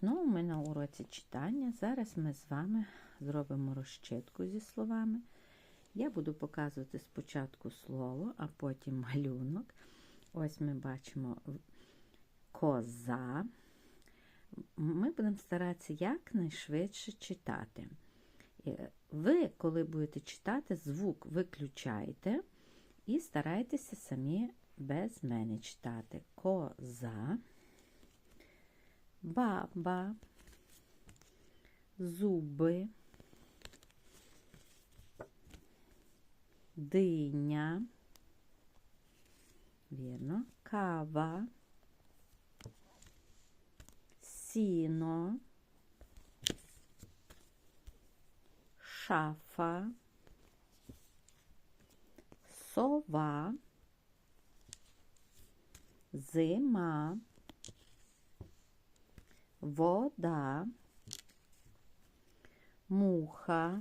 Знову ми на уроці читання. Зараз ми з вами зробимо розчитку зі словами. Я буду показувати спочатку слово, а потім малюнок. Ось ми бачимо коза. Ми будемо старатися якнайшвидше читати. Е, ви, коли будете читати, звук виключайте і старайтеся самі без мене читати. Коза баба, зуби, диня, вірно, кава, сіно, шафа, сова, зима вода, муха,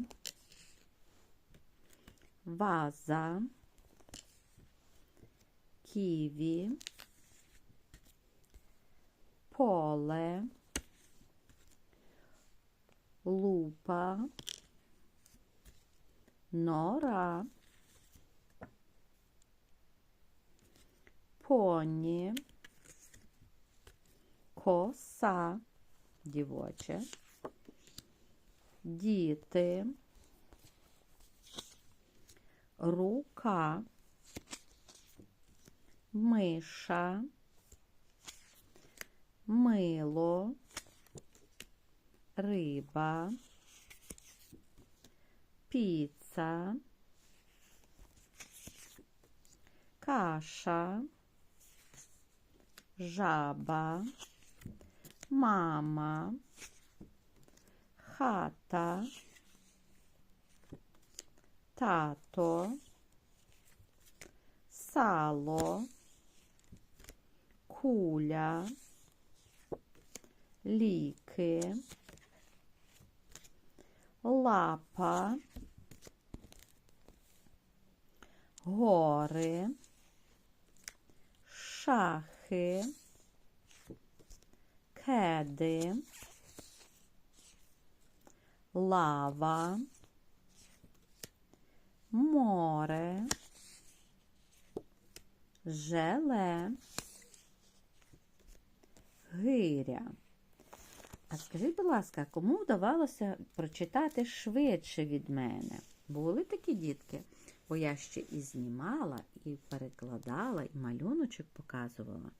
ваза, ківі, поле, лупа, нора, поні, коса, дівоче, діти, рука, миша, мило, риба, піца, каша, жаба мама, хата, тато, сало, куля, ліки, лапа, гори, шахи кеди, лава, море, желе, гиря. А скажіть, будь ласка, кому вдавалося прочитати швидше від мене? Були такі дітки? Бо я ще і знімала, і перекладала, і малюночок показувала.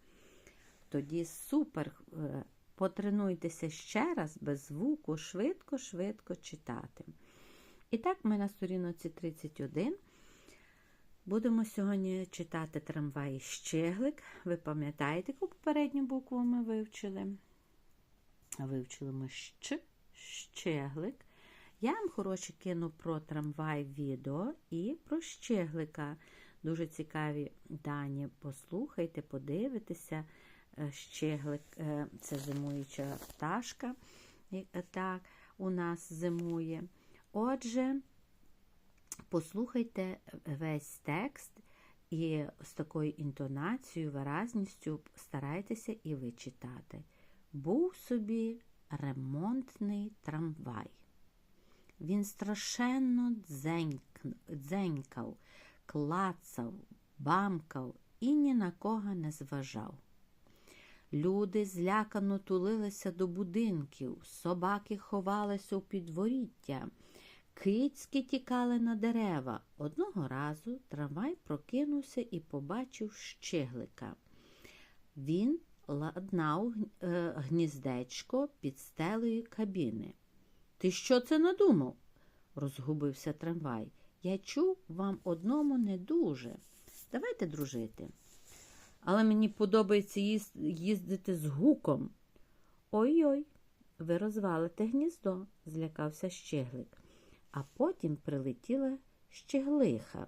Тоді супер е, Потренуйтеся ще раз без звуку, швидко-швидко читати. І так, ми на сторінці 31 будемо сьогодні читати трамвай щеглик. Ви пам'ятаєте, яку попередню букву ми вивчили? Вивчили ми щ, щеглик. Я вам, хороші, кину про трамвай відео і про щеглика. Дуже цікаві дані. Послухайте, подивитеся. Е, щеглик, е, це зимуюча пташка, е, так, у нас зимує. Отже, послухайте весь текст і з такою інтонацією, виразністю старайтеся і ви читати. Був собі ремонтний трамвай. Він страшенно дзенькав, клацав, бамкав і ні на кого не зважав. Люди злякано тулилися до будинків, собаки ховалися у підворіття, кицьки тікали на дерева. Одного разу трамвай прокинувся і побачив щеглика. Він ладнав е, гніздечко під стелею кабіни. Ти що це надумав? розгубився трамвай. Я чув вам одному не дуже. Давайте дружити але мені подобається їздити з гуком. Ой-ой, ви розвалите гніздо, злякався щеглик, а потім прилетіла щеглиха.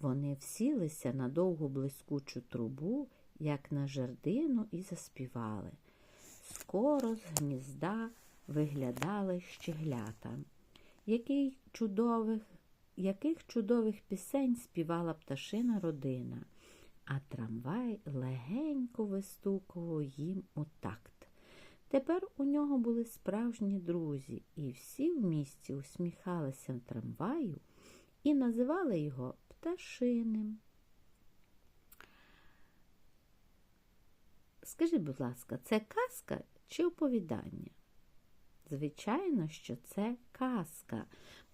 Вони всілися на довгу блискучу трубу, як на жердину, і заспівали. Скоро з гнізда виглядали щеглята. Який чудових, Яких чудових пісень співала пташина родина а трамвай легенько вистукував їм у такт. Тепер у нього були справжні друзі, і всі в місті усміхалися трамваю і називали його пташиним. Скажи, будь ласка, це казка чи оповідання? Звичайно, що це казка,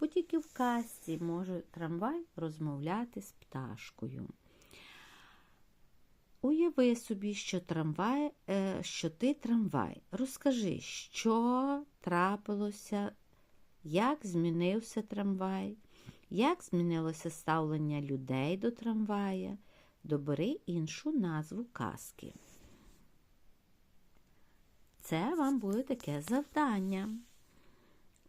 бо тільки в казці може трамвай розмовляти з пташкою. Уяви собі, що трамвай, е, що ти трамвай. Розкажи, що трапилося, як змінився трамвай, як змінилося ставлення людей до трамвая. Добери іншу назву казки. Це вам буде таке завдання.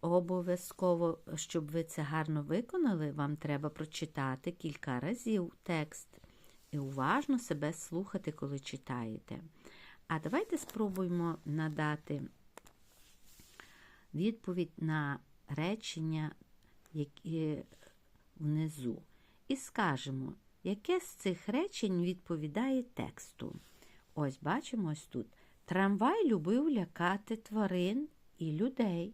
Обов'язково, щоб ви це гарно виконали, вам треба прочитати кілька разів текст і уважно себе слухати, коли читаєте. А давайте спробуємо надати відповідь на речення, які внизу. І скажемо, яке з цих речень відповідає тексту. Ось бачимо ось тут. Трамвай любив лякати тварин і людей.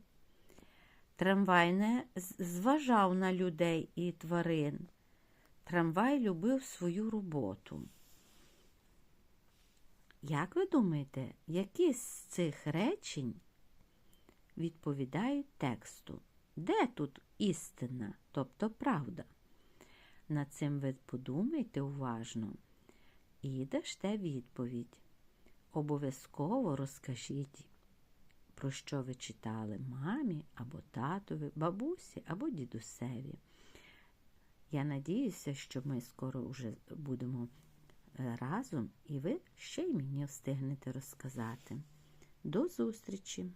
Трамвай не зважав на людей і тварин. Трамвай любив свою роботу. Як ви думаєте, які з цих речень відповідають тексту? Де тут істина, тобто правда? Над цим ви подумайте уважно і даште відповідь. Обов'язково розкажіть, про що ви читали мамі або татові, бабусі або дідусеві. Я надіюся, що ми скоро вже будемо разом і ви ще й мені встигнете розказати. До зустрічі!